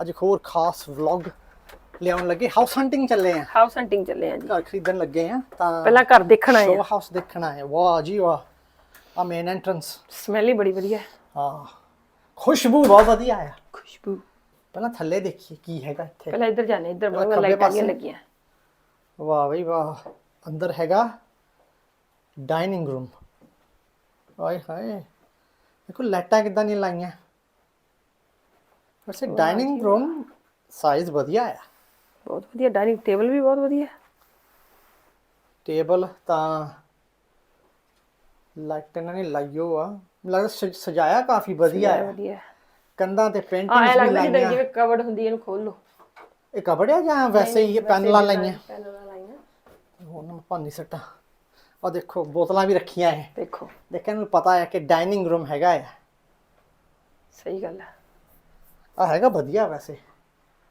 ਅੱਜ ਹੋਰ ਖਾਸ ਵਲੌਗ ਲਿਆਉਣ ਲੱਗੇ। ਹਾਊਸ ਹੰਟਿੰਗ ਚੱਲੇ ਆ। ਹਾਊਸ ਹੰਟਿੰਗ ਚੱਲੇ ਆ ਜੀ। ਘਰ ਖਰੀਦਣ ਲੱਗੇ ਆ ਤਾਂ ਪਹਿਲਾਂ ਘਰ ਦੇਖਣ ਆਏ ਸ਼ੋ ਹਾਊਸ ਦੇਖਣਾ ਹੈ ਵਾਹ ਜੀ ਵਾਹ ਆ ਮੇਨ ਐਂਟਰੈਂਸ ਸਮੈਲ ਹੀ ਬੜੀ ਵਧੀਆ। ਹੈ ਹਾਂ ਖੁਸ਼ਬੂ ਬਹੁਤ ਵਧੀਆ ਆ। ਖੁਸ਼ਬੂ। ਪਹਿਲਾਂ ਥੱਲੇ ਦੇਖੀਏ ਕੀ ਹੈਗਾ ਇੱਥੇ। ਪਹਿਲਾਂ ਇੱਧਰ ਜਾਣੇ ਇੱਧਰ ਬਹੁਤ ਲਾਈਟਾਂ। ਲੱਗੀਆਂ। ਵਾਹ ਬਈ ਵਾਹ ਅੰਦਰ ਹੈਗਾ ਡਾਈਨਿੰਗ ਰੂਮ ਆਏ ਹਾਏ ਦੇਖੋ ਲਾਈਟਾਂ ਕਿੱਦਾਂ ਨਹੀਂ ਲਾਈਆਂ। ਵੈਸੇ ਡਾਈਨਿੰਗ ਰੂਮ ਸਾਈਜ਼ ਵਧੀਆ ਆ। ਬਹੁਤ ਵਧੀਆ ਡਾਈਨਿੰਗ ਟੇਬਲ ਵੀ ਬਹੁਤ ਵਧੀਆ। ਹੈ ਟੇਬਲ ਤਾਂ ਲਾਈਟ ਇਹਨਾਂ ਨੇ ਲਾਈਓ ਆ। ਲੱਗਦਾ ਸਜ- ਸਜਾਇਆ ਕਾਫੀ ਵਧੀਆ ਹੈ ਆ। ਵਧੀਆ। ਹੈ। ਕੰਧਾਂ ਤੇ ਆ ਐ ਪੇਂਟਿੰਗਸ ਵੀ ਲੱਗਦਾ ਜਿੱਦਾਂ ਲਾਈਆਂ। ਜਿਵੇਂ ਕਵਰਡ ਹੁੰਦੀ ਹੈ, ਇਹਨੂੰ ਖੋਲ ਲਓ। ਇਹ ਕਬੜ ਆ ਜਾਂ ਵੈਸੇ ਹੀ ਇਹ ਪੈਨਲਾਂ ਲਾਈਆਂ? ਪੈਨਲਾਂ ਲਾਈਆਂ। ਹੁਣ ਮੈਂ ਭਾਨੀ ਸੱਟਾਂ। ਆ ਦੇਖੋ ਬੋਤਲਾਂ ਵੀ ਰੱਖੀਆਂ ਹੈ ਦੇਖੋ। ਦੇਖਣ ਨੂੰ ਪਤਾ ਹੈ ਕਿ ਡਾਈਨਿੰਗ ਰੂਮ ਹੈਗਾ ਆ। ਸਹੀ ਗੱਲ ਹੈ ਆ ਹੈਗਾ ਵਧੀਆ ਵੈਸੇ।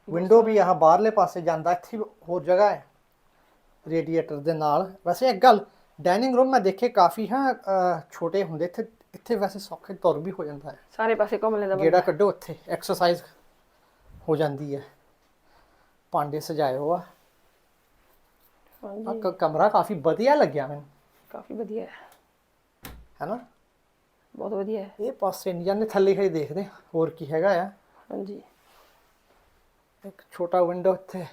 ਵਿੰਡੋ ਵੀ ਆਹ ਬਾਹਰਲੇ ਪਾਸੇ ਜਾਂਦਾ ਇੱਥੇ ਹੋਰ ਜਗ੍ਹਾ ਹੈ ਰੇਡੀਏਟਰ ਦੇ ਨਾਲ। ਵੈਸੇ ਇੱਕ ਗੱਲ ਡਾਈਨਿੰਗ ਰੂਮ ਮੈਂ ਦੇਖੇ ਕਾਫੀ ਹਾਂ ਛੋਟੇ ਹੁੰਦੇ ਇੱਥੇ ਇੱਥੇ ਵੈਸੇ ਸੌਖੇ ਤੁਰ ਵੀ ਹੋ ਜਾਂਦਾ ਹੈ। ਸਾਰੇ ਪਾਸੇ ਘੁੰਮ ਲੈਂਦਾ। ਗੇੜਾ ਕੱਢੋ ਇੱਥੇ ਐਕਸਰਸਾਈਜ਼ ਹੋ ਜਾਂਦੀ ਹੈ। ਭਾਂਡੇ ਸਜਾਏ ਹੋ ਆ ਕਮਰਾ ਕਾਫੀ ਵਧੀਆ ਲੱਗਿਆ ਮੈਨੂੰ। ਕਾਫੀ ਵਧੀਆ ਹੈ। ਹੈਨਾ? ਬਹੁਤ ਵਧੀਆ ਹੈ। ਇਹ ਪਾਸੇ ਨਹੀਂ ਜਾਂਦੇ ਥੱਲੇ ਖੜੀ ਦੇਖਦੇ ਹਾਂ, ਹੋਰ ਕੀ ਹੈਗਾ ਆ। ਹਾਂਜੀ। ਇੱਕ ਛੋਟਾ ਵਿੰਡੋ ਇੱਥੇ।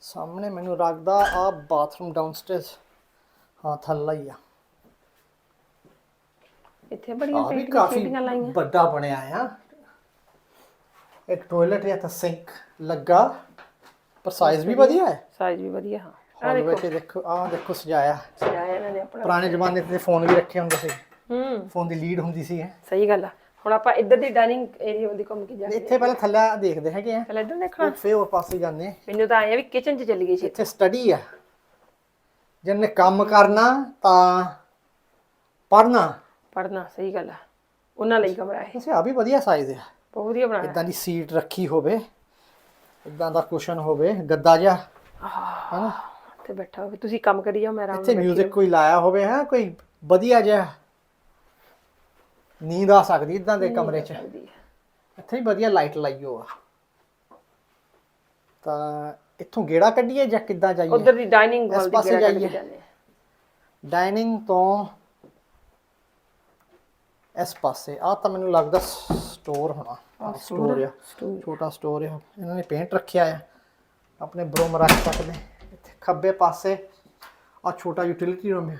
ਸਾਹਮਣੇ ਮੈਨੂੰ ਲੱਗਦਾ ਆ ਬਾਥਰੂਮ ਡਾਊਨਸਟੇਅਰਸ ਹਾਂ ਥੱਲੇ ਹੀ ਆ। ਇੱਥੇ ਬੜੀਆਂ ਆ ਵੀ ਪੇਂਟਿੰਗ ਕਾਫੀ ਪੇਂਟਿੰਗਾਂ ਲਾਈਆਂ। ਵੱਡਾ ਬਣਿਆ ਆ। ਇੱਕ ਟਾਇਲਟ ਜਾਂ ਤਾਂ ਸਿੰਕ ਲੱਗਾ। ਪਰ ਸਾਈਜ਼ ਵੀ ਵਧੀਆ ਹੈ। ਸਾਈਜ਼ ਵੀ ਵਧੀਆ ਹਾਂ। ਹਾਲ ਇਹ ਦੇਖੋ ਆ ਦੇਖੋ ਸਜਾਇਆ। ਸਜਾਇਆ ਇਹਨਾਂ ਨੇ ਆਪਣਾ। ਪੁਰਾਣੇ ਜ਼ਮਾਨੇ ਤੇ ਫੋਨ ਵੀ ਰੱਖੇ ਹੁੰਦੇ ਸੀ। ਹੂੰ। ਫੋਨ ਦੀ ਲੀਡ ਹੁੰਦੀ ਸੀ ਇਹ। ਸਹੀ ਗੱਲ ਆ। ਹੁਣ ਆਪਾਂ ਇੱਧਰ ਦੀ ਡਾਈਨਿੰਗ ਏਰੀਆ ਵੱਲ ਦੀ ਘੁੰਮ ਕੇ ਜਾਂਦੇ ਇੱਥੇ ਪਹਿਲਾਂ ਥੱਲੇ ਦੇਖਦੇ ਹੈਗੇ ਆ। ਪਹਿਲਾਂ ਇੱਧਰ ਦੇਖਣਾ। ਫੇਰ ਹੋਰ ਪਾਸੇ ਜਾਂਦੇ ਆ। ਮੈਨੂੰ ਤਾਂ ਆਇਆ ਵੀ ਕਿਚਨ 'ਚ ਚੱਲੀ ਗਈ ਸੀ ਇੱਥੇ ਸਟੱਡੀ ਆ। ਜਿਹਨੇ ਕੰਮ ਕਰਨਾ ਤਾਂ ਪੜਨਾ ਪੜਨਾ ਸਹੀ ਗੱਲ ਆ। ਉਹਨਾਂ ਲਈ ਕਮਰਾ ਹੈ ਵੈਸੇ ਆ ਵੀ ਵਧੀਆ ਸਾਈਜ਼ ਆ। ਬਹੁਤ ਵਧੀਆ ਬਣਾਇਆ। ਇਦਾਂ ਦੀ ਸੀਟ ਰੱਖੀ ਹੋਵੇ ਇਦਾਂ ਦਾ ਕੁਸ਼ਨ ਹੋਵੇ ਗੱਦਾ ਜਿਹਾ। ਹਨਾ? ਤੇ ਬੈਠਾ ਹੋਵੇ। ਤੁਸੀਂ ਕੰਮ ਕਰੀ ਜਾਓ ਮੈਂ ਆਰਾਮ ਇੱਥੇ ਨਾਲ 뮤직 ਕੋਈ ਲਾਇਆ ਹੋਵੇ ਹੈ? ਕੋਈ ਵਧੀਆ ਜਿਹਾ ਨੀਂਦ ਆ ਸਕਦੀ ਇਦਾਂ ਦੇ ਕਮਰੇ 'ਚ। ਹਾਂ। ਇੱਥੇ ਵੀ ਵਧੀਆ ਲਾਈਟ ਲਾਈ ਹੋ ਆ। ਤਾਂ ਇੱਥੋਂ ਗੇੜਾ ਕੱਢੀਏ ਜਾਂ ਕਿੱਦਾਂ ਜਾਈਏ? ਉੱਧਰ ਦੀ ਡਾਈਨਿੰਗ ਹਾਲ ਦੀ ਗੇੜਾ ਕੱਢ। ਜਾਂਦੇ ਡਾਈਨਿੰਗ ਤੋਂ ਇਸ ਪਾਸੇ। ਆ ਤਾਂ ਮੈਨੂੰ ਲੱਗਦਾ ਸਟੋਰ ਹੋਣਾ। ਸਟੋਰ ਆ। ਛੋਟਾ ਸਟੋਰ ਆ। ਇਹਨਾਂ ਨੇ ਪੇਂਟ ਰੱਖਿਆ ਆ। ਆਪਣੇ ਬਰੂਮ ਰੱਖ ਸਕਦੇ ਇੱਥੇ ਖੱਬੇ ਪਾਸੇ ਆ ਛੋਟਾ ਯੂਟਿਲਿਟੀ ਰੂਮ ਹੈ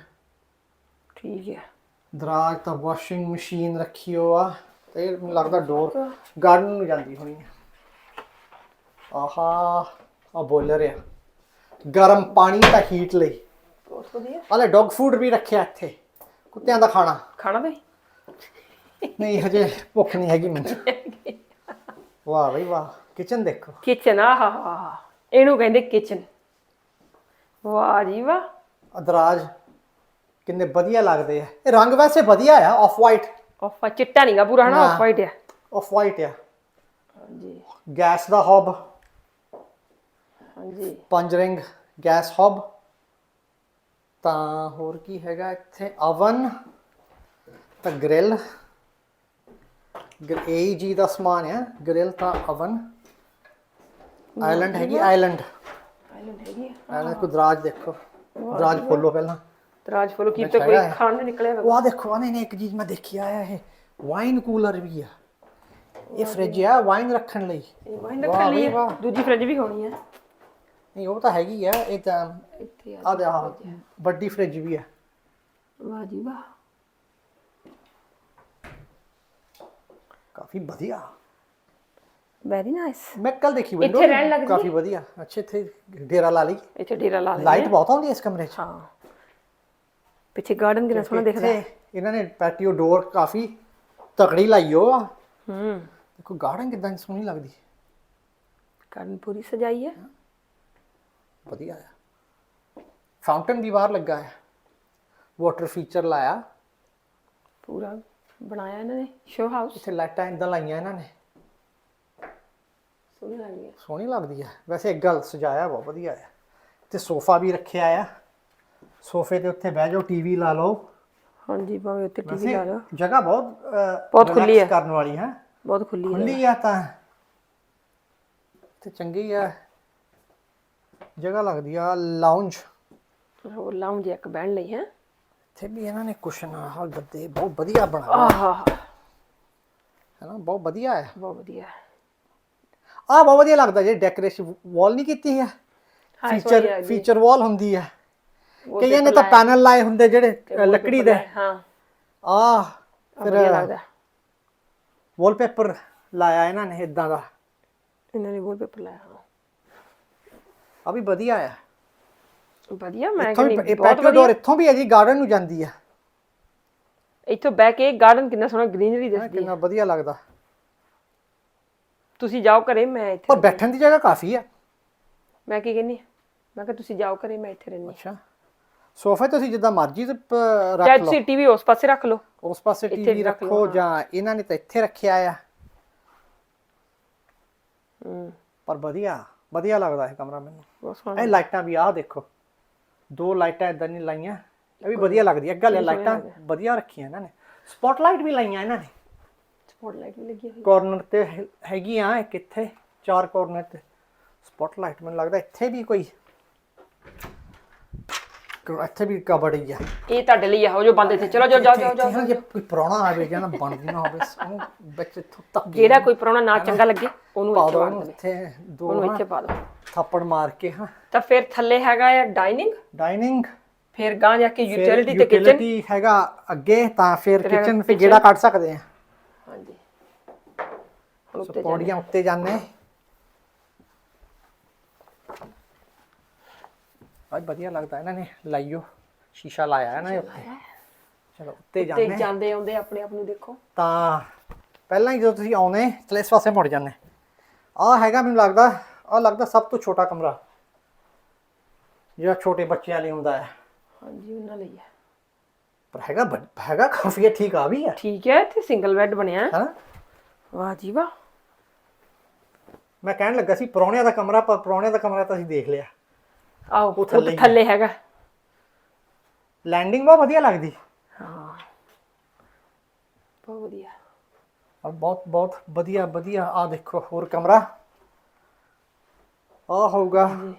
ਠੀਕ ਹੈ ਦਰਾਜ ਤਾਂ ਵਾਸ਼ਿੰਗ ਮਸ਼ੀਨ ਰੱਖੀ ਹੋ ਆ ਤੇ ਮੈਨੂੰ ਲੱਗਦਾ ਡੋਰ ਗਾਰਡਨ ਨੂੰ ਜਾਂਦੀ ਹੋਣੀ ਹੈ ਆਹਾ ਆ ਬੋਇਲਰ ਆ। ਗਰਮ ਪਾਣੀ ਤਾਂ ਹੀਟ ਲਈ। ਬਹੁਤ ਵਧੀਆ। ਆਲੇ ਡੌਗ ਫੂਡ ਵੀ ਰੱਖਿਆ ਇੱਥੇ। ਕੁੱਤਿਆਂ ਦਾ ਖਾਣਾ। ਖਾਣਾ ਤੇ ਨਹੀਂ ਹਜੇ ਭੁੱਖ ਨਹੀਂ ਹੈਗੀ ਮੈਨੂੰ। ਵਾਹ ਬਈ ਵਾਹ। ਕਿਚਨ ਦੇਖੋ। ਕਿਚਨ ਆ ਹਾ ਹਾ ਹਾ ਇਹਨੂੰ ਕਹਿੰਦੇ ਕਿਚਨ ਵਾਹ ਜੀ ਵਾਹ। ਅਦਰਾਜ ਕਿੰਨੇ ਵਧੀਆ ਲੱਗਦੇ ਆ। ਇਹ ਰੰਗ ਵੈਸੇ ਵਧੀਆ ਆ ਆਫ ਵਾਈਟ ਆਫ ਚਿੱਟਾ ਨਹੀਂਗਾ ਪੂਰਾ ਹਨਾ। ਆਫ ਵਾਈਟ ਆ। ਆਫ ਵਾਈਟ ਆ। ਹਾਂਜੀ। ਗੈਸ ਦਾ ਹੌਬ। ਹਾਂਜੀ। ਪੰਜ ਰਿੰਗ ਗੈਸ ਹੌਬ। ਤਾਂ ਹੋਰ ਕੀ ਹੈਗਾ ਇੱਥੇ? ਅਵਨ ਤਾਂ ਗ੍ਰਿਲ। ਏਜੀ ਦਾ ਸਮਾਨ ਆ ਗ੍ਰਿਲ ਤਾਂ ਅਵਨ। ਆਈਲੈਂਡ ਹੈਗੀ ਆਈਲੈਂਡ ਆਈਲੈਂਡ ਹੈਗੀ ਆ। ਆਈਲੈਂਡ ਕੋ ਦਰਾਜ ਦੇਖੋ। ਦਰਾਜ ਖੋਲੋ ਪਹਿਲਾਂ। ਤਰਾਜ ਫੋਲੋ ਕੀ ਤਾਂ ਕੋਈ ਹੈਗਾ ਹੈ। ਖਾਣ ਨੂੰ ਨਿਕਲਿਆ ਹੋਵੇ ਉਹ ਆ ਦੇਖੋ ਆ ਨਹੀਂ ਨਹੀਂ ਇੱਕ ਚੀਜ਼ ਮੈਂ ਦੇਖੀ ਆਇਆ ਇਹ ਵਾਈਨ ਕੂਲਰ ਵੀ ਆ ਇਹ ਫ੍ਰਿਜ ਆ ਵਾਈਨ ਰੱਖਣ ਲਈ ਇਹ ਵਾਈਨ ਵਾਹ ਰੱਖਣ ਲਈ ਬਈ ਆ। ਵਾਹ। ਦੂਜੀ ਫ੍ਰਿਜ ਵੀ ਹੋਣੀ ਹੈ ਨਹੀਂ ਉਹ ਤਾਂ ਹੈਗੀ ਆ ਇਹ ਤਾਂ ਇੱਥੇ ਆ ਆ ਦੇ ਆਹ ਵੱਡੀ ਫ੍ਰਿਜ ਵੀ ਆ ਵਾਹ ਜੀ ਵਾਹ ਕਾਫੀ ਵਧੀਆ ਵੈਰੀ ਨਾਈਸ ਮੈਂ ਕੱਲ ਦੇਖੀ ਵਿੰਡੋ ਇੱਥੇ ਰਹਿਣ ਲੱਗ ਜੀ। ਕਾਫੀ ਵਧੀਆ ਅੱਛੇ ਇੱਥੇ ਡੇਰਾ ਲਾ ਲਈ ਇੱਥੇ ਡੇਰਾ ਲਾ ਲਾਈਟ ਲੈਂਦੇ ਬਹੁਤ ਆਉਂਦੀ ਹੈ ਇਸ ਕਮਰੇ 'ਚ ਆ। ਹਾਂ ਪਿੱਛੇ ਗਾਰਡਨ ਕਿੰਨਾ ਸੋਹਣਾ ਦਿਖਦਾ। ਹੈ ਇੱਥੇ ਇਹਨਾਂ ਨੇ ਪੈਟੀਓ ਡੋਰ ਕਾਫੀ ਤਕੜੀ ਲਾਈ ਹੋ ਆ ਹੂੰ। ਦੇਖੋ ਗਾਰਡਨ ਕਿਦਾਂ ਸੋਹਣੀ ਲੱਗਦੀ। ਗਾਰਡਨ ਪੂਰੀ ਸਜਾਈ ਹੈ ਵਧੀਆ ਆ। ਫਾਊਂਟਨ ਵੀ ਬਾਹਰ ਲੱਗਾ ਹੈ ਵਾਟਰ ਫੀਚਰ ਲਾਇਆ। ਪੂਰਾ ਬਣਾਇਆ ਇਹਨਾਂ ਨੇ ਸ਼ੋ ਹਾਊਸ ਇੱਥੇ ਲਾਈਟਾਂ ਇਦਾਂ ਲਾਈਆਂ ਇਹਨਾਂ ਨੇ। ਸੋਹਣੀ ਲੱਗਦੀ ਹੈ ਸੋਹਣੀ ਲੱਗਦੀ ਹੈ ਵੈਸੇ ਇੱਕ ਗੱਲ ਸਜਾਇਆ ਬਹੁਤ ਵਧੀਆ ਹੈ ਤੇ ਸੋਫਾ ਵੀ ਰੱਖਿਆ ਆ। ਸੋਫੇ ਦੇ ਉੱਤੇ ਬਹਿ ਜਾਓ ਟੀਵੀ ਲਾ ਲਓ। ਹਾਂਜੀ ਭਾਵੇਂ ਉੱਤੇ ਟੀਵੀ ਵੈਸੇ ਲਾ ਲਓ। ਜਗ੍ਹਾ ਬਹੁਤ ਅਹ, ਬਹੁਤ ਖੁੱਲੀ relax ਹੈ। ਕਰਨ ਵਾਲੀ ਹੈ। ਬਹੁਤ ਖੁੱਲੀ ਹੈ। ਖੁੱਲੀ ਆ ਤਾਂ। ਤੇ ਚੰਗੀ ਆ। ਜਗ੍ਹਾ ਲੱਗਦੀ ਆ ਲਾਉਂਜ ਹੋਰ ਲਾਉਂਜ ਇੱਕ ਬਹਿਣ ਲਈ ਹੈ। ਇੱਥੇ ਵੀ ਇਹਨਾਂ ਨੇ ਕੁਸ਼ਨ ਆਹ ਗੱਦੇ ਬਹੁਤ ਵਧੀਆ ਬਣਾਇਆ ਆਹਾ। ਹੈ ਨਾ ਬਹੁਤ ਵਧੀਆ ਹੈ। ਬਹੁਤ ਵਧੀਆ। ਆ ਬਹੁਤ ਵਧੀਆ ਲੱਗਦਾ ਜੇ ਡੈਕੋਰੇਸ਼ਨ ਵਾਲ ਨਹੀਂ ਕੀਤੀ ਹੈ। ਹਾਂ ਫੀਚਰ ਫੀਚਰ ਵਾਲ ਹੁੰਦੀ ਹੈ। ਕਈਆਂ ਨੇ ਤਾਂ ਪੈਨਲ ਲਾਏ ਹੁੰਦੇ ਜਿਹੜੇ ਲੱਕੜੀ ਦੇ। ਹਾਂ। ਆ ਫਿਰ ਵਧੀਆ ਲੱਗਦਾ। ਵਾਲਪੇਪਰ ਲਾਇਆ ਇਹਨਾਂ ਨੇ ਇਦਾਂ ਦਾ। ਇਹਨਾਂ ਨੇ ਵਾਲਪੇਪਰ ਲਾਇਆ ਆ ਵੀ ਵਧੀਆ ਆ। ਵਧੀਆ ਮੈਂ ਕਹਿੰਦੀ ਇਹ ਬਹੁਤ ਡੋਰ ਇੱਥੋਂ ਵੀ ਹੈ ਜੀ ਗਾਰਡਨ ਨੂੰ ਜਾਂਦੀ ਆ। ਇੱਥੋਂ ਬਹਿ ਕੇ ਗਾਰਡਨ ਕਿੰਨਾ ਸੋਹਣਾ ਗ੍ਰੀਨਰੀ ਦਿਸਦੀ ਹੈ। ਕਿੰਨਾ ਵਧੀਆ ਲੱਗਦਾ। ਤੁਸੀਂ ਜਾਓ ਘਰੇ ਮੈਂ ਇੱਥੇ ਪਰ ਬੈਠਣ ਦੀ ਜਗ੍ਹਾ ਕਾਫੀ ਆ। ਮੈਂ ਕੀ ਕਹਿੰਨੀ ਮੈਂ ਕਿਹਾ ਤੁਸੀਂ ਜਾਓ ਘਰੇ ਮੈਂ ਇੱਥੇ ਰਹਿੰਦੀ ਅੱਛਾ। ਸੋਫੇ ਤੁਸੀਂ ਜਿੱਦਾਂ ਮਰਜ਼ੀ ਤੇ ਪ- ਚਾਹੇ ਰੱਖ ਲਓ। ਤੁਸੀਂ ਟੀਵੀ ਉਸ ਪਾਸੇ ਰੱਖ ਲਓ। ਉਸ ਪਾਸੇ ਇੱਥੇ ਟੀਵੀ ਵੀ ਰੱਖ ਰੱਖੋ ਜਾਂ ਇਹਨਾਂ ਨੇ ਤਾਂ ਇੱਥੇ ਰੱਖਿਆ ਆ। ਹੂੰ। ਪਰ ਵਧੀਆ ਵਧੀਆ ਲੱਗਦਾ ਇਹ ਕਮਰਾ ਮੈਨੂੰ। ਬਹੁਤ ਸੋਹਣਾ ਇਹ ਲਾਈਟਾਂ ਵੀ ਆਹ ਦੇਖੋ ਦੋ ਲਾਈਟਾਂ ਇਦਾਂ ਨਹੀਂ ਲਾਈਆਂ ਇਹ ਵੀ ਵਧੀਆ ਲੱਗਦੀ ਹੈ ਗੱਲ ਇਹ ਲਾਈਟਾਂ ਵਧੀਆ ਰੱਖੀਆਂ ਇਹਨਾਂ ਨੇ। ਸਪੌਟਲਾਈਟ ਵੀ ਲਾਈਆਂ ਇਹਨਾਂ ਨੇ। ਸਪੌਟ ਲਾਈਟ ਵੀ ਲੱਗੀ ਹੋਈ ਕਾਰਨਰ ਤੇ ਹੈ- ਹੈਗੀਆਂ ਇੱਕ ਇੱਥੇ ਚਾਰ ਕਾਰਨਰ ਤੇ। ਸਪੌਟਲਾਈਟ ਮੈਨੂੰ ਲੱਗਦਾ ਇੱਥੇ ਵੀ ਕੋਈ ਕ- ਇੱਥੇ ਵੀ ਕਬੜ ਹੀ ਆ। ਇਹ ਤੁਹਾਡੇ ਲਈ ਆਹੋ ਜੋ ਬੰਦ ਇੱਥੇ। ਚਲੋ ਜਾਓ ਜਾਓ ਜਾਓ ਜੇ ਕੋਈ ਪ੍ਰਾਹੁਣਾ ਆਵੇ ਜਾਂ ਨਾ ਬਣਦੀ ਨਾ ਹੋਵੇ ਉਹ ਵਿੱਚ ਇੱਥੋਂ ਤੱਕ ਜਿਹੜਾ ਕੋਈ ਪ੍ਰਾਹੁਣਾ ਨਾ ਚੰਗਾ ਲੱਗੇ ਉਹਨੂੰ ਪਾ ਇੱਥੇ ਦੋ ਉਹਨੂੰ ਇੱਥੇ ਦੋ ਉਹਨੂੰ ਨਾ ਇੱਥੇ ਪਾ ਦੋ ਥੱਪੜ ਮਾਰ ਕੇ ਹਾਂ। ਤਾਂ ਫਿਰ ਥੱਲੇ ਹੈਗਾ ਆ ਡਾਈਨਿੰਗ? ਡਾਈਨਿੰਗ। ਫਿਰ ਗਾਂ ਜਾ ਕੇ ਯੂਟਿਲਿਟੀ ਤੇ ਕਿਚਨ ਯੂਟਿਲਿਟੀ ਹੈਗਾ ਅੱਗੇ ਤਾਂ ਫਿਰ ਫਿਰ ਕਿਚਨ ਤੇ kitchen। ਜਿਹੜਾ ਕੱਢ ਸਕਦੇ ਆ ਹਾਂਜੀ। ਹੁਣ ਸੋ ਉੱਤੇ ਪੌੜੀਆਂ ਉੱਤੇ ਜਾਂਦੇ। ਅੱਜ ਵਧੀਆ ਲੱਗਦਾ ਇਹਨਾਂ ਨੇ ਲਾਈਓ ਸ਼ੀਸ਼ਾ ਲਾਇਆ ਇਹਨਾਂ ਨੇ ਉੱਤੇ ਚਲੋ ਉੱਤੇ ਤੇ ਜਾਂਦੇ। ਜਾਂਦੇ ਆਉਂਦੇ ਆਪਣੇ ਆਪ ਨੂੰ ਦੇਖੋ। ਤਾਂ ਪਹਿਲਾਂ ਹੀ ਜਦੋਂ ਤੁਸੀਂ ਆਉਨੇ ਚਲੇ ਇਸ ਪਾਸੇ ਮੁੜ ਜਾਂਦੇ। ਆ ਹੈਗਾ ਮੈਨੂੰ ਲੱਗਦਾ ਆ ਲੱਗਦਾ ਸਭ ਤੋਂ ਛੋਟਾ ਕਮਰਾ। ਜਿਹੜਾ ਛੋਟੇ ਬੱਚਿਆਂ ਲਈ ਹੁੰਦਾ ਹੈ। ਹਾਂਜੀ ਉਹਨਾਂ ਲਈ ਹੈ। ਪਰ ਹੈਗਾ ਵੱਡ- ਹੈਗਾ ਕਾਫੀ ਹੈ ਠੀਕ ਆ ਵੀ ਹੈ। ਠੀਕ ਹੈ ਇੱਥੇ ਸਿੰਗਲ ਬੈੱਡ ਬਣਿਆ ਹੈ। ਹੈਨਾ? ਵਾਹ ਜੀ ਵਾਹ। ਮੈਂ ਕਹਿਣ ਲੱਗਾ ਸੀ ਪਰੌਣਿਆਂ ਦਾ ਕਮਰਾ ਪਰ ਪਰੌਣਿਆਂ ਦਾ ਕਮਰਾ ਤਾਂ ਅਸੀਂ ਦੇਖ ਲਿਆ। ਆਓ ਉਹ ਥੱਲੇ ਹੀ ਹੈ। ਥੱਲੇ ਹੈਗਾ। ਲੈਂਡਿੰਗ ਬਹੁਤ ਵਧੀਆ ਲੱਗਦੀ। ਹਾਂ ਬਹੁਤ ਵਧੀਆ। ਔਰ ਬਹੁਤ ਬਹੁਤ ਵਧੀਆ ਵਧੀਆ। ਆ ਦੇਖੋ ਹੋਰ ਕਮਰਾ। ਆ ਹੋਊਗਾ। ਮੈਨੂੰ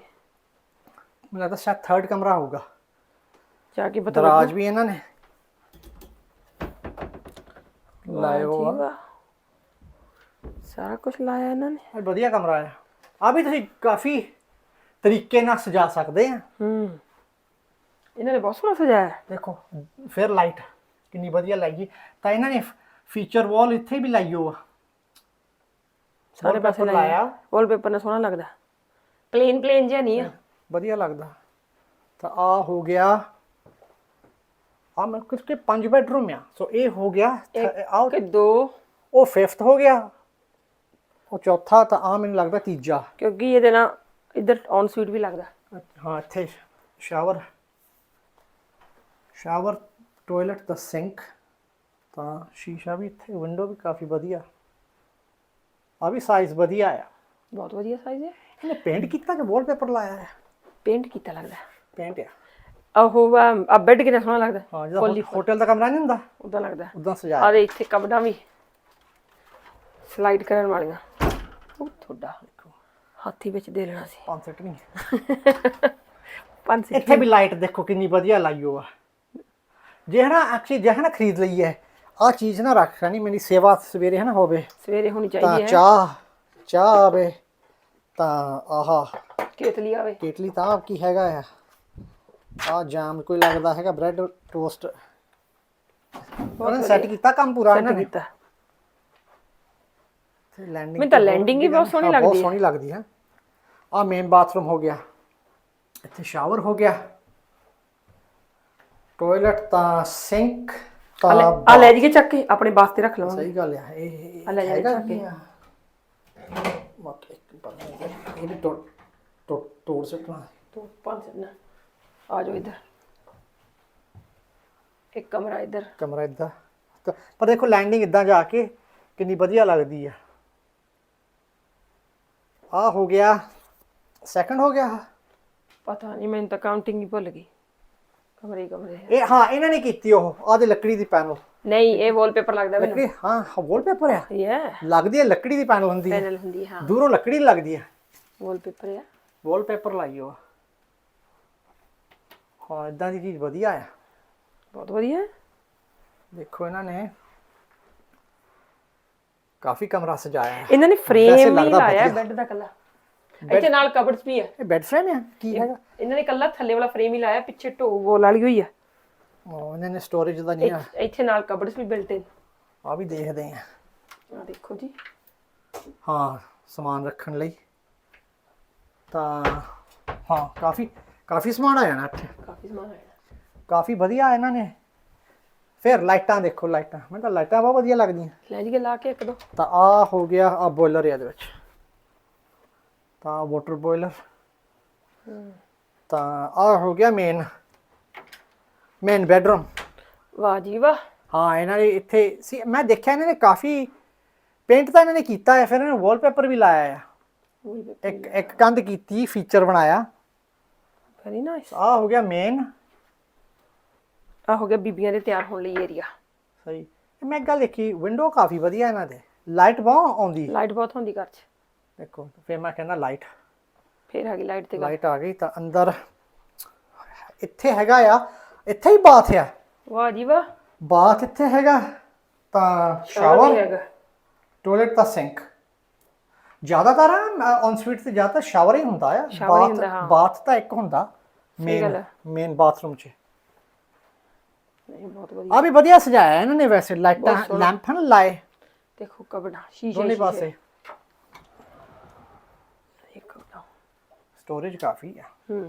ਲੱਗਦਾ ਸ਼ਾਇਦ ਥਰਡ ਕਮਰਾ ਹੋਊਗਾ। ਜਾ ਕੇ ਪਤਾ ਦਰਾਜ ਵੀ ਇਹਨਾਂ ਨੇ। ਲੱਗੂ ਲਾਇਓ ਵਾਹ ਜੀ ਵਾਹ। ਸਾਰਾ ਕੁਝ ਲਾਇਆ ਇਹਨਾਂ ਨੇ। ਆ ਵਧੀਆ ਕਮਰਾ ਹੈ ਆ ਵੀ ਤੁਸੀਂ ਕਾਫੀ ਤਰੀਕੇ ਨਾਲ ਸਜਾ ਸਕਦੇ ਆ। ਹੂੰ। ਇਹਨਾਂ ਨੇ ਬਹੁਤ ਸੋਹਣਾ ਸਜਾਇਆ ਹੈ। ਦੇਖੋ ਫਿਰ ਲਾਈਟ ਕਿੰਨੀ ਵਧੀਆ ਲਾਈ ਤਾਂ ਇਹਨਾਂ ਨੇ ਫੀਚਰ ਵਾਲ ਇੱਥੇ ਵੀ ਲਾਈ ਹੋ ਸਾਰੇ ਪਾਸੇ Wallpaper ਲਾਇਆ। ਵਾਲਪੇਪਰ ਨਾਲ ਸੋਹਣਾ ਲੱਗਦਾ। ਪਲੇਨ ਪਲੇਨ ਜਿਹਾ ਨਹੀਂ ਆ। ਵਧੀਆ ਲੱਗਦਾ। ਤਾਂ ਆ ਹੋ ਗਿਆ। ਆ ਮੈਂ ਕੁਝ ਕੇ ਪੰਜ ਬੈਡਰੂਮ ਆ। ਸੋ ਇਹ ਹੋ ਗਿਆ। ਆ ਕਿ ਦੋ। ਉਹ ਫਿਫਥ ਹੋ ਗਿਆ। ਉਹ ਚੌਥਾ ਤਾਂ ਆ ਮੈਨੂੰ ਲੱਗਦਾ ਤੀਜਾ। ਕਿਉਂਕਿ ਇਹਦੇ ਨਾਲ ਇੱਧਰ ਔਨ ਸਵੀਟ ਵੀ ਲੱਗਦਾ। ਹਾਂ ਇੱਥੇ ਸ਼ਾਵਰ ਸ਼ਾਵਰ ਟਾਇਲਟ ਦਾ ਸਿੰਕ ਤਾਂ ਸ਼ੀਸ਼ਾ ਵੀ ਇੱਥੇ ਵਿੰਡੋ ਵੀ ਕਾਫੀ ਵਧੀਆ। ਆ ਵੀ ਸਾਈਜ਼ ਵਧੀਆ ਆ। ਬਹੁਤ ਵਧੀਆ ਸਾਈਜ਼ ਹੈ ਇਹਨੇ ਪੇਂਟ ਕੀਤਾ ਕਿ ਵਾਲਪੇਪਰ ਲਾਇਆ ਹੈ? ਪੇਂਟ ਕੀਤਾ ਲੱਗਦਾ। ਪੇਂਟ ਆ। ਉਹ ਆ ਬੈੱਡ ਕਿੰਨਾ ਸੋਹਣਾ ਲੱਗਦਾ। ਹਾਂ ਹੋਟਲ ਦਾ ਕਮਰਾ ਨਹੀਂ ਹੁੰਦਾ? ਉਦਾਂ ਲੱਗਦਾ। ਉਦਾਂ ਸਜਾਇਆ ਆ ਦੇ ਇੱਥੇ ਕਬਡਾਂ ਵੀ। ਸਲਾਈਡ ਕਰਨ ਵਾਲੀਆਂ। ਉਹ ਤੁਹਾਡਾ। ਹਾਥੀ ਵਿੱਚ ਦੇ ਲੈਣਾ ਸੀ। ਪੰਜ ਸੈਟ ਨਹੀਂ। ਪੰਜ ਇੱਥੇ ਵੀ ਲਾਈਟ ਦੇਖੋ ਕਿੰਨੀ ਵਧੀਆ ਲਾਈ ਹੋ ਆ। ਜਿਹੜਾ ਐਕਚੁਅਲੀ ਜਿਹੜਾ ਨਾ ਖਰੀਦ ਲਈ ਹੈ ਆ ਚੀਜ਼ ਨਾ ਰੱਖ ਨਹੀਂ ਮੇਰੀ ਸੇਵਾ ਸਵੇਰੇ ਹੈ ਨਾ ਹੋਵੇ। ਸਵੇਰੇ ਹੋਣੀ ਚਾਹੀਦੀ ਹੈ। ਚਾਹ ਚਾਹ ਆਵੇ ਤਾਂ ਆਹਾ ਕੇਤਲੀ ਆਵੇ। ਕੇਟਲੀ ਤਾਂ ਕੀ ਹੈਗਾ ਆ। ਆ ਜਾਮ ਕੋਈ ਲੱਗਦਾ ਹੈਗਾ ਬ੍ਰੈਡ ਟੋਸਟ ਉਹਨੇ ਸੈੱਟ ਕੀਤਾ ਕੰਮ ਪੂਰਾ ਇਹਨਾਂ ਨੇ? ਕੀਤਾ। ਲੈਂਡਿੰਗ ਮੈਨੂੰ ਤਾਂ landing ਹੀ ਬਹੁਤ ਸੋਹਣੀ ਬਹੁਤ ਲੱਗਦੀ ਹੈ। ਸੋਹਣੀ ਲੱਗਦੀ ਹੈ ਆ ਮੇਨ ਬਾਥਰੂਮ ਹੋ ਗਿਆ। ਇੱਥੇ ਸ਼ਾਵਰ ਹੋ ਗਿਆ। ਟਾਇਲਟ ਤਾਂ ਸਿੰਕ ਤਾਂ ਆ ਲੈ ਜੀ ਚੱਕ ਕੇ ਆਪਣੇ ਵਾਸਤੇ ਰੱਖ ਲਵਾਂਗੇ। ਸਹੀ ਗੱਲ ਹੈ ਇਹ ਆ ਲੈ ਜਾ ਚੱਕ ਕੇ। ਆ? ਮਤ ਇੱਕ ਇਹ ਵੀ ਤੋੜ ਤੋੜ ਤੋੜ ਸਕਣਾ ਤੂੰ ਪੰਜ ਨਾ ਆ ਜਾਓ ਇੱਧਰ। ਇੱਕ ਕਮਰਾ ਇੱਧਰ। ਕਮਰਾ ਇਦਾਂ ਪਰ ਦੇਖੋ ਲੈਂਡਿੰਗ ਇਦਾਂ ਜਾ ਕੇ ਕਿੰਨੀ ਵਧੀਆ ਲੱਗਦੀ ਆ। ਆ ਹੋ ਗਿਆ। ਸੈਕੰਡ ਹੋ ਗਿਆ ਪਤਾ ਨਹੀਂ ਮੈਨੂੰ ਤਾਂ ਕਾਊਂਟਿੰਗ ਹੀ ਭੁੱਲ ਗਈ। ਕਮਰੇ ਹੀ ਕਮਰੇ। ਇਹ ਹਾਂ ਇਹਨਾਂ ਨੇ ਕੀਤੀ ਉਹ ਆਦੇ ਲੱਕੜੀ ਦੀ ਪੈਨਲ ਨਹੀਂ ਇਹ ਵਾਲਪੇਪਰ ਲੱਗਦਾ ਮੈਨੂੰ। ਲੱਕੜੀ ਹਾਂ ਵਾਲਪੇਪਰ ਆ। ਇਹ ਲੱਗਦੀ ਹੈ ਲੱਕੜੀ ਦੀ ਪੈਨਲ ਹੁੰਦੀ ਹੈ ਪੈਨਲ ਹੁੰਦੀ ਹੈ, ਹਾਂ। ਦੂਰੋਂ ਲੱਕੜੀ ਲੱਗਦੀ ਹੈ ਵਾਲਪੇਪਰ ਆ। ਵਾਲਪੇਪਰ ਲਾਈਓ ਹਾਂ ਇਦਾਂ ਦੀ ਚੀਜ਼ ਵਧੀਆ ਆ। ਬਹੁਤ ਵਧੀਆ। ਹੈ। ਦੇਖੋ ਇਹਨਾਂ ਨੇ। ਕਾਫੀ ਕਮਰਾ ਸਜਾਇਆ ਹੈ। ਇਹਨਾਂ ਨੇ ਫਰੇਮ ਹੀ ਲਾਇਆ। ਬੈੱਡ ਦਾ ਕੱਲਾ। ਇੱਥੇ ਨਾਲ ਕਬਰਡਸ ਵੀ ਹੈ। ਇਹ ਬੈੱਡ ਫਰੇਮ ਹੈ ਕੀ ਹੈਗਾ? ਇਹਨਾਂ ਨੇ ਕੱਲਾ ਥੱਲੇ ਵਾਲਾ ਫਰੇਮ ਹੀ ਲਾਇਆ ਪਿੱਛੇ ਢੋ ਗੋਲ ਵਾਲੀ ਹੋਈ ਆ। ਉਹ ਇਹਨਾਂ ਨੇ ਸਟੋਰੇਜ ਦਾ ਨਹੀਂ ਆ। ਇੱਥੇ- ਨਾਲ ਕਬਰਡਸ ਵੀ ਬਿਲਟ ਇਨ ਆ ਵੀ ਦੇਖਦੇ ਆ ਆ ਦੇਖੋ ਜੀ। ਹਾਂ ਸਮਾਨ ਰੱਖਣ ਲਈ। ਤਾਂ ਹਾਂ ਕਾਫੀ ਕਾਫੀ ਸਮਾਨ ਆ ਜਾਣਾ ਇੱਥੇ। ਕਾਫੀ ਸਮਾਨ ਆਇਆ ਕਾਫੀ ਵਧੀਆ ਇਹਨਾਂ ਨੇ। ਫਿਰ ਲਾਈਟਾਂ ਦੇਖੋ ਲਾਈਟਾਂ। ਮੈਨੂੰ ਤਾਂ ਲਾਈਟਾਂ ਬਹੁਤ ਵਧੀਆ ਲੱਗਦੀਆਂ। ਲੈ ਜੀ ਲਾ ਕੇ ਇੱਕ ਦੋ। ਤਾਂ ਆ ਹੋ ਗਿਆ ਆ ਬੋਇਲਰ ਇਹਦੇ ਵਿੱਚ। ਤਾਂ ਵਾਟਰ ਬੋਇਲਰ ਤਾਂ ਆ ਹੋ ਗਿਆ ਮੇਨ ਮੇਨ ਬੈਡਰੂਮ ਵਾਹ ਜੀ ਵਾਹ। ਹਾਂ ਇਹਨਾਂ ਨੇ ਇੱਥੇ ਸੀ ਮੈਂ ਦੇਖਿਆ ਇਹਨਾਂ ਨੇ ਕਾਫੀ ਪੇਂਟ ਤਾਂ ਇਹਨਾਂ ਨੇ ਕੀਤਾ ਹੈ ਫਿਰ ਇਹਨਾਂ ਨੇ ਵਾਲਪੇਪਰ ਵੀ ਲਾਇਆ ਆ। ਇੱਕ ਇੱਕ ਕੰਧ ਕੀਤੀ ਫੀਚਰ ਬਣਾਇਆ। ਵੈਰੀ ਨਾਈਸ ਆ ਹੋ ਗਿਆ ਮੇਨ ਆ ਹੋ ਗਿਆ ਬੀਬੀਆਂ ਦੇ ਤਿਆਰ ਹੋਣ ਲਈ ਏਰੀਆ ਸਹੀ। ਤੇ ਮੈਂ ਇੱਕ ਗੱਲ ਦੇਖੀ ਵਿੰਡੋ ਕਾਫੀ ਵਧੀਆ ਇਹਨਾਂ ਦੇ। ਲਾਈਟ ਬਹੁਤ ਆਉਂਦੀ। ਲਾਈਟ ਬਹੁਤ ਹੁੰਦੀ ਘਰ 'ਚ। ਦੇਖੋ ਫਿਰ ਮੈਂ ਕਹਿੰਦਾ ਲਾਈਟ ਫੇਰ ਆ ਗਈ ਲਾਈਟ ਤੇ ਗੱਲ। ਲਾਈਟ ਆ ਗਈ ਤਾਂ ਅੰਦਰ। ਇੱਥੇ ਹੈਗਾ ਆ ਇੱਥੇ ਹੀ ਬਾਥ ਆ। ਵਾਹ ਜੀ ਵਾਹ। ਬਾਥ ਇੱਥੇ ਹੈਗਾ ਤਾਂ ਵੀ ਸ਼ਾਵਰ ਹੈਗਾ। ਟਾਇਲਟ ਤਾਂ ਸਿੰਕ ਜ਼ਿਆਦਾਤਰ ਔਨ ਸਵੀਟ ਤੇ ਜ਼ਿਆਦਾਤਰ ਸ਼ਾਵਰ ਹੀ ਹੁੰਦਾ ਆ। Shower ਹੀ ਹੁੰਦਾ, ਹਾਂ। ਬਾਥ ਤਾਂ ਇੱਕ ਹੁੰਦਾ ਗੱਲ ਮੇਨ। ਮੇਨ ਬਾਥਰੂਮ 'ਚ। ਨਹੀਂ ਬਹੁਤ ਵਧੀਆ। ਆ ਵੀ ਵਧੀਆ ਸਜਾਇਆ ਇਹਨਾਂ ਨੇ ਵੈਸੇ ਲਾਈਟਾਂ। ਲੈਂਪ ਹਨ ਲਾਏ। ਦੇਖੋ ਕਬੜਾ ਸ਼ੀਸ਼ੇ ਦੋਨੇ। ਪਾਸੇ। ਦੇਖੋ ਤਾਂ ਸਟੋਰੇਜ ਕਾਫੀ ਆ। ਹੂੰ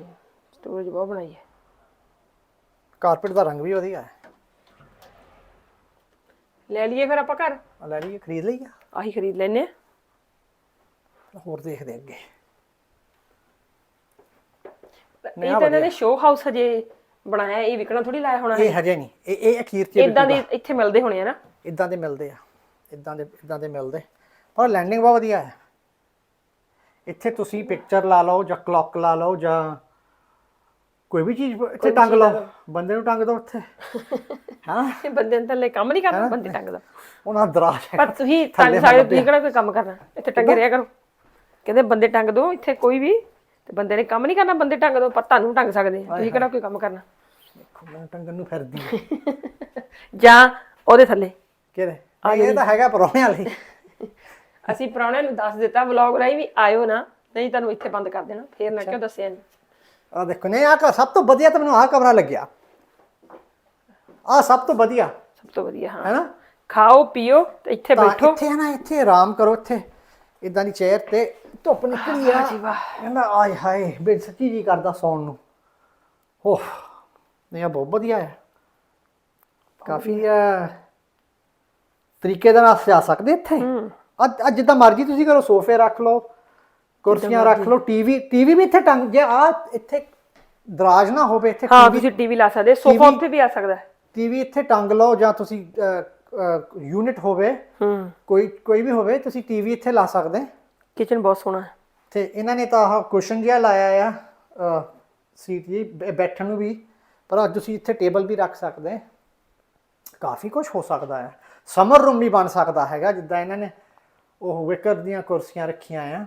ਸਟੋਰੇਜ ਬਹੁਤ ਬਣਾਈ ਹੈ। ਕਾਰਪੇਟ ਦਾ ਰੰਗ ਵੀ ਵਧੀਆ ਹੈ। ਲੈ ਲਈਏ ਫਿਰ ਆਪਾਂ ਘਰ? ਆ ਲੈ ਲਈਏ ਖਰੀਦ ਲਈਏ ਆਹੀ ਖਰੀਦ ਲੈਨੇ ਹੋਰ ਦੇਖਦੇ ਅੱਗੇ। ਇਹ ਤਾਂ ਇਹਨਾਂ ਨੇ ਸ਼ੋਅ ਹਾਊਸ ਹਜੇ ਬਣਾਇਆ ਇਹ ਵਿਕਣਾ ਥੋੜੀ ਲਾਇਆ ਹੋਣਾ ਇਹ ਹਜੇ ਨਹੀਂ। ਇਹ ਇਹ ਅਖੀਰ 'ਚ ਇਦਾਂ ਦੇ ਇੱਥੇ ਮਿਲਦੇ ਹੋਣੇ ਆ ਨਾ। ਇਦਾਂ ਦੇ ਮਿਲਦੇ ਆ। ਇਦਾਂ ਦੇ ਇਦਾਂ ਦੇ ਮਿਲਦੇ। ਪਰ ਲੈਂਡਿੰਗ ਬਹੁਤ ਵਧੀਆ ਹੈ। ਇੱਥੇ ਤੁਸੀਂ ਪਿਕਚਰ ਲਾ ਲਓ ਜਾਂ ਕਲੌਕ ਲਾ ਲਓ ਜਾਂ ਕੋਈ ਵੀ ਚੀਜ਼ ਇੱਥੇ ਟੰਗ ਲਓ। ਬੰਦੇ ਨੂੰ ਟੰਗ ਦਿਓ ਉੱਥੇ। ਹਾਂ? ਇਹ ਬੰਦੇ ਨੇ ਥੱਲੇ ਕੰਮ ਨਹੀਂ ਕਰਨਾ ਬੰਦੇ ਟੰਗਦਾ ਉਹਨਾਂ ਦਰਾਜ ਹੈ। ਪਰ ਤੁਸੀਂ ਟੰਗ ਸਕਦੇ ਤੁਸੀਂ ਕਿਹੜਾ ਕੋਈ ਕੰਮ ਕਰਨਾ? ਇੱਥੇ ਟੰਗੇ ਰਿਹਾ ਕਰੋ। ਕਹਿੰਦੇ ਬੰਦੇ ਟੰਗ ਦੋ ਇੱਥੇ ਕੋਈ ਵੀ ਤੇ ਬੰਦੇ ਨੇ ਕੰਮ ਨਹੀਂ ਕਰਨਾ ਬੰਦੇ ਟੰਗ ਦੋ ਪਰ ਤੁਹਾਨੂੰ ਟੰਗ ਸਕਦੇ ਆ। ਤੁਸੀਂ ਕਿਹੜਾ ਕੋਈ ਕੰਮ ਕਰਨਾ? ਦੇਖੋ ਮੈਨੂੰ ਟੰਗਣ ਨੂੰ ਫਿਰਦੀ। ਜਾਂ ਉਹਦੇ ਥੱਲੇ। ਕਿਹੜੇ ਨਹੀਂ, ਇਹ ਤਾਂ ਹੈਗਾ ਪਰੋਣਿਆਂ ਲਈ। ਅਸੀਂ ਪ੍ਰਾਹੁਣਿਆਂ ਨੂੰ ਦੱਸ ਦਿੱਤਾ ਵਲੌਗ ਰਾਹੀਂ ਵੀ ਆਇਓ ਨਾ ਨਹੀਂ ਤੁਹਾਨੂੰ ਇੱਥੇ ਬੰਦ ਕਰ ਦੇਣਾ। ਫੇਰ ਨਾ ਕਿਉਂ ਦੱਸਿਆ ਨਹੀਂ ਆ ਦੇਖੋ ਨਹੀਂ ਆ ਸਭ ਤੋਂ ਵਧੀਆ ਤਾਂ ਮੈਨੂੰ ਆਹ ਕਮਰਾ ਲੱਗਿਆ। ਆ ਸਭ ਤੋਂ ਵਧੀਆ। ਸਭ ਤੋਂ ਵਧੀਆ ਹਾਂ। ਹੈ ਨਾ ਖਾਓ ਪੀਓ ਤੇ ਇੱਥੇ ਤਾਂ ਬੈਠੋ। ਇੱਥੇ ਹੈ ਨਾ ਇੱਥੇ ਆਰਾਮ ਕਰੋ ਇੱਥੇ। ਇਦਾਂ ਦੀ ਚੇਅਰ ਤੇ ਧੁੱਪ ਨਿਕਲੀ ਆ। ਕਹਿੰਦਾ ਆਏ ਹਾਏ ਬੇ ਸੱਚੀ ਜੀ ਕਰਦਾ ਸੌਣ ਨੂੰ। ਓਹ ਨਹੀਂ ਆ ਬਹੁਤ ਵਧੀਆ ਹੈ। ਕਾਫੀ ਤਰੀਕੇ ਦੇ ਨਾਲ ਸਜਾ ਸਕਦੇ ਇੱਥੇ। ਅੱਜ ਅੱਜ ਜਿੱਦਾਂ ਮਰਜ਼ੀ ਤੁਸੀਂ ਕਰੋ ਸੋਫੇ ਰੱਖ ਲਓ ਕੁਰਸੀਆਂ ਰੱਖ ਲਓ ਟੀਵੀ ਟੀਵੀ ਵੀ ਇੱਥੇ ਟੰਗ ਜੇ ਆ ਇੱਥੇ ਦਰਾਜ ਨਾ ਹੋਵੇ ਇੱਥੇ ਹਾਂ ਤੁਸੀਂ ਟੀਵੀ ਲਾ ਸਕਦੇ ਸੋਫਾ ਉੱਤੇ ਵੀ ਆ ਸਕਦਾ। ਟੀਵੀ ਇੱਥੇ ਟੰਗ ਲਓ ਜਾਂ ਤੁਸੀਂ ਯੂਨਿਟ ਹੋਵੇ ਹੂੰ। ਕੋਈ ਕੋਈ ਵੀ ਹੋਵੇ ਤੁਸੀਂ ਟੀਵੀ ਇੱਥੇ ਲਾ ਸਕਦੇ। ਕਿਚਨ ਬਹੁਤ ਸੋਹਣਾ ਹੈ। ਤੇ ਇਹਨਾਂ ਨੇ ਤਾਂ ਆਹ ਕੁਸ਼ਨ ਜਿਹਾ ਲਾਇਆ ਆ ਸੀਟ ਜੀ ਬੈ- ਬੈਠਣ ਨੂੰ ਵੀ। ਪਰ ਅੱਜ ਤੁਸੀਂ ਇੱਥੇ ਟੇਬਲ ਵੀ ਰੱਖ ਸਕਦੇ। ਕਾਫੀ ਕੁਝ ਹੋ ਸਕਦਾ ਹੈ। ਸਮਰ ਰੂਮ ਵੀ ਬਣ ਸਕਦਾ ਹੈਗਾ ਜਿੱਦਾਂ ਇਹਨਾਂ ਨੇ ਉਹ ਵਿਕਰ ਦੀਆਂ ਕੁਰਸੀਆਂ ਰੱਖੀਆਂ ਆ।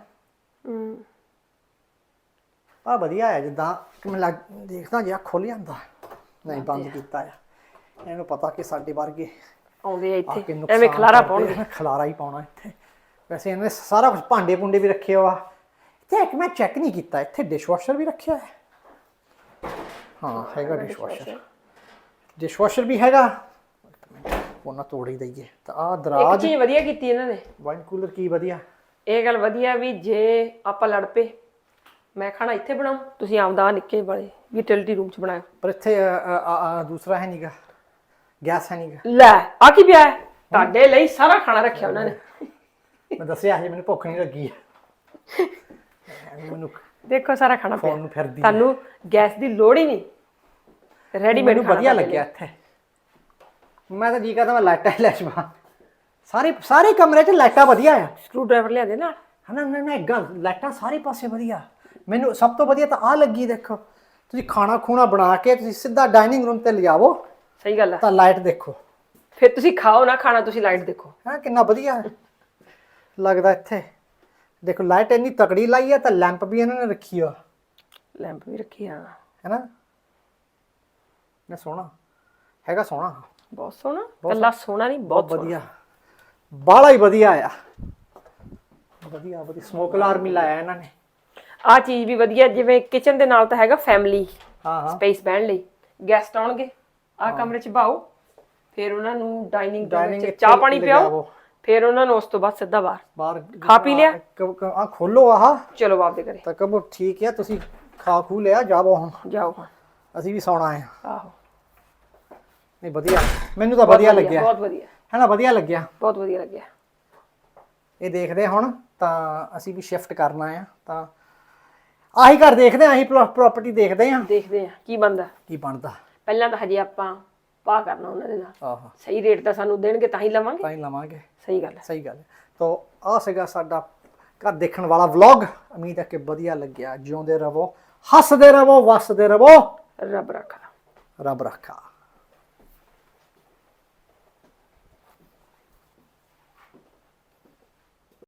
ਹੂੰ। ਆ ਵਧੀਆ ਹੈ ਜਿੱਦਾਂ ਕਿ ਮੈਂ ਲੱਗ ਦੇਖਦਾ ਜਿਆ ਖੁੱਲ ਜਾਂਦਾ। ਨਹੀਂ ਬੰਦ ਕੀਤਾ ਆ। ਇਹਨੂੰ ਪਤਾ ਕਿ ਸਾਡੇ ਵਰਗੇ ਆਉਂਦੇ ਆ ਆ ਇੱਥੇ। ਐਵੇਂ ਖਲਾਰਾ ਕਰਦੇ ਪਾਉਣਗੇ ਆ, ਖਲਾਰਾ ਹੀ ਪਾਉਣਾ ਇੱਥੇ। ਵੈਸੇ ਇਹਨਾਂ ਨੇ ਸਾਰਾ ਕੁਝ ਭਾਂਡੇ ਭੁੰਡੇ ਵੀ ਰੱਖੇ ਹੋਆ ਇੱਥੇ ਇੱਕ ਮੈਂ ਚੈੱਕ ਨਹੀਂ ਕੀਤਾ ਇੱਥੇ ਡਿਸ਼ਵਾਸ਼ਰ ਵੀ ਰੱਖਿਆ ਹੈ। ਹਾਂ ਹੈਗਾ ਡਿਸ਼ਵਾਸ਼ਰ ਡਿਸ਼ਵਾਸ਼ਰ ਵੀ ਹੈਗਾ। ਉਹਨਾਂ ਤੋੜ ਹੀ ਦਈਏ। ਤਾਂ ਆ ਇੱਕ ਦਰਾਜ ਚੀਜ਼ ਵਧੀਆ ਕੀਤੀ ਇਹਨਾਂ ਨੇ। ਵਾਈਨ ਕੂਲਰ ਕੀ ਵਧੀਆ? ਇਹ ਗੱਲ ਵਧੀਆ ਵੀ ਜੇ ਆਪਾਂ ਲੜ ਪਏ ਮੈਂ ਖਾਣਾ ਇੱਥੇ ਬਣਾਉ ਤੁਸੀਂ ਆਪਦਾ ਆਹ ਨਿੱਕੇ ਵਾਲੇ ਯੂਟਿਲਿਟੀ ਰੂਮ ਚ ਬਣਾਓ ਪਰ ਇੱਥੇ ਅ, ਅ, ਅ, ਅ, ਦੂਸਰਾ ਹੈ ਨਹੀਂਗਾ ਗੈਸ ਹੈ ਨਹੀਂਗਾ ਲੈ ਆ ਕੀ ਪਿਆ ਹੈ? ਤੁਹਾਡੇ ਲਈ ਸਾਰਾ ਖਾਣਾ ਰੱਖਿਆ ਉਹਨਾਂ ਨੇ। ਮੈਂ ਦੱਸਿਆ ਹਜੇ ਮੈਨੂੰ ਭੁੱਖ ਨਹੀਂ ਲੱਗੀ। ਮੈਨੂੰ ਦੇਖੋ ਸਾਰਾ ਖਾਣਾ ਫੋਨ ਨੂੰ ਫਿਰਦੀ ਹੈ। ਤੁਹਾਨੂੰ ਗੈਸ ਦੀ ਲੋੜ ਹੀ ਨਹੀਂ। ਰੈਡੀਮੇਡ ਮੈਨੂੰ ਵਧੀਆ ਲੱਗਿਆ ਇੱਥੇ। ਮੈਂ ਤਾਂ ਜੀ ਕਰਦਾ ਮੈਂ ਲਾਈਟਾਂ ਹੀ ਲੈ ਜਾਵਾਂ। ਸਾਰੇ ਸਾਰੇ ਕਮਰੇ 'ਚ ਲਾਈਟਾਂ ਵਧੀਆ ਆ। ਸਕਰੂ ਡਰਾਈਵਰ ਲਿਆਦੇ ਨਾਲ। ਹਨਾ ਨਾ ਨਾ ਇੱਕ ਗੱਲ ਲਾਈਟਾਂ ਸਾਰੇ ਪਾਸੇ ਵਧੀਆ। ਮੈਨੂੰ ਸਭ ਤੋਂ ਵਧੀਆ ਤਾਂ ਆ ਲੱਗੀ ਦੇਖੋ। ਤੁਸੀਂ ਖਾਣਾ ਖੂਣਾ ਬਣਾ ਕੇ ਤੁਸੀਂ ਸਿੱਧਾ ਡਾਈਨਿੰਗ ਰੂਮ ਤੇ ਲਿਆਵੋ ਸਹੀ ਗੱਲ ਹੈ ਤਾਂ ਲਾਈਟ ਦੇਖੋ। ਫਿਰ ਤੁਸੀਂ ਖਾਓ ਨਾ ਖਾਣਾ ਤੁਸੀਂ ਲਾਈਟ ਦੇਖੋ। ਹਾਂ ਕਿੰਨਾ ਵਧੀਆ। ਹੈ। ਲੱਗਦਾ ਇੱਥੇ। ਦੇਖੋ ਲਾਈਟ ਇੰਨੀ ਤਕੜੀ ਲਾਈ ਆ ਤਾਂ ਲੈਂਪ ਵੀ ਇਹਨਾਂ ਨੇ ਰੱਖੀ ਆ। ਲੈਂਪ ਵੀ ਰੱਖੀ ਆ। ਹੈਨਾ? ਨਾ ਸੋਹਣਾ। ਹੈਗਾ ਸੋਹਣਾ। ਬਹੁਤ ਸੋਹਣਾ। ਕੱਲਾ ਸੋਹਣਾ। ਨਹੀਂ ਬਹੁਤ ਵਧੀਆ। ਬਾਲਾ ਹੀ ਵਧੀਆ ਆ। ਵਧੀਆ ਵਧੀਆ। ਸਮੋਕ ਅਲਾਰਮ ਵੀ ਲਾਇਆ ਇਹਨਾਂ ਨੇ। ਆ ਚੀਜ਼ ਵੀ ਵਧੀਆ ਜਿਵੇਂ ਕਿਚਨ ਦੇ ਨਾਲ ਤਾਂ ਹੈਗਾ ਫੈਮਿਲੀ ਹਾਂ ਹਾਂ। ਸਪੇਸ ਬਹਿਣ ਲਈ। ਗੈਸਟ ਆਉਣਗੇ। ਆ ਕਮਰੇ 'ਚ ਬਾਓ ਫਿਰ ਉਹਨਾਂ ਨੂੰ ਡਾਈਨਿੰਗ Dining ਰੂਮ 'ਚ ਇੱਥੇ ਚਾਹ ਪਾਣੀ ਪਿਆਓ। ਫਿਰ ਉਹਨਾਂ ਨੂੰ ਉਸ ਤੋਂ ਬਾਅਦ ਸਿੱਧਾ ਬਾਹਰ। ਬਾਹਰ ਖਾ ਪੀ ਲਿਆ? ਆ ਖੋਲੋ ਆਹ। ਚਲੋ ਆਪਦੇ ਘਰੇ। ਤਾਂ ਕਹੋ ਠੀਕ ਹੈ ਤੁਸੀਂ ਖਾ ਖੂ ਲਿਆ ਜਾਵੋ ਹੁਣ। ਜਾਓ ਹੁਣ। ਅਸੀਂ ਵੀ ਸੌਣਾ ਹੈ ਆਹੋ। ਨਹੀਂ ਵਧੀਆ। ਮੈਨੂੰ ਤਾਂ ਵਧੀਆ ਲੱਗਿਆ। ਬਹੁਤ ਵਧੀਆ। ਹੈਨਾ ਵਧੀਆ ਲੱਗਿਆ। ਬਹੁਤ ਵਧੀਆ ਲੱਗਿਆ। ਇਹ ਦੇਖਦੇ ਹਾਂ ਹੁਣ ਤਾਂ ਅਸੀਂ ਵੀ ਸ਼ਿਫਟ ਕਰਨਾ ਆ ਤਾਂ ਆਹੀ ਘਰ ਦੇਖਦੇ ਆ ਆਹੀ ਪ੍ਰਾਪਰਟੀ ਦੇਖਦੇ ਆ। ਦੇਖਦੇ ਆ ਕੀ ਬਣਦਾ। ਕੀ ਬਣਦਾ। ਪਹਿਲਾਂ ਤਾਂ ਹਜੇ ਆਪਾਂ ਪਾ ਕਰਨਾ ਉਹਨਾਂ ਦੇ ਨਾਲ। ਆਹੋ। ਸਹੀ ਰੇਟ ਤਾਂ ਸਾਨੂੰ ਦੇਣਗੇ ਤਾਂ ਹੀ ਲਵਾਂਗੇ। ਤਾਂ ਹੀ ਲਵਾਂਗੇ। ਸਹੀ ਗੱਲ ਹੈ। ਸਹੀ ਗੱਲ ਹੈ। ਤੋ ਆ ਸੀਗਾ ਸਾਡਾ ਘਰ ਦੇਖਣ ਵਾਲਾ ਵਲੌਗ ਉਮੀਦ ਹੈ ਕਿ ਵਧੀਆ ਲੱਗਿਆ। ਜਿਉਂਦੇ ਰਹੋ ਹੱਸਦੇ ਰਹੋ ਵਸਦੇ ਰਹੋ। ਰੱਬ ਰੱਖਾ ਰੱਬ ਰੱਖਾ।